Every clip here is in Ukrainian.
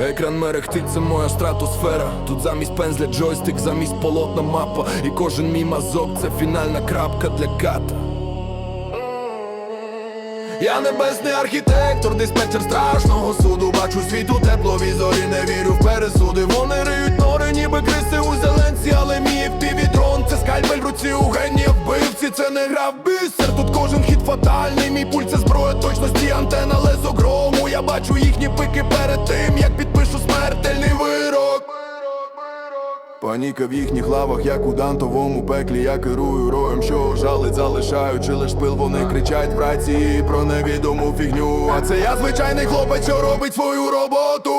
Екран мерехтить, це моя стратосфера. Тут замість пензля джойстик, замість полотна мапа. І кожен мій мазок це фінальна крапка для ката. Я небесний архітектор, диспетчер страшного суду. Бачу світ у тепловізорі, не вірю в пересуди. Вони риють нори, ніби криси у зеленці, але мій півідрон це скальпель в руці у генія вбивці. Це не гра в бісер. Тут кожен хід фатальний. Мій пульс це зброя точності, антена лезо грому. Я бачу пики перед тим, як підпишу смертельний вирок. Паніка в їхніх лавах, як у дантовому пеклі, я керую роєм, що жалить, залишаючи лиш пил, вони кричать в рації про невідому фігню. А це я звичайний хлопець, що робить свою роботу.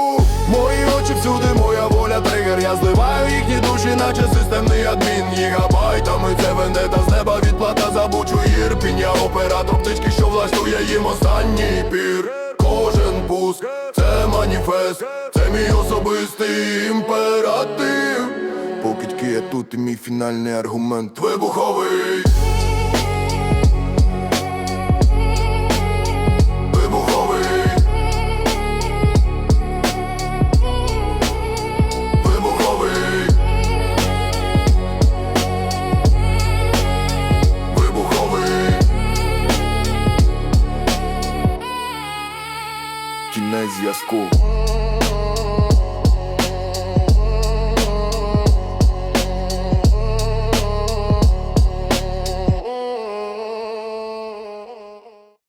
Мої очі всюди, моя воля, тригер. Я зливаю їхні душі, наче системний адмін Гігабайтами це вендета з неба відплата за бучу ірпінь Я оператор птички, що влаштує їм останній пір. Кожен пуск, це маніфест, це мій особистий імператив. Покидьки я тут і мій фінальний аргумент вибуховий. Кінець зв'язку.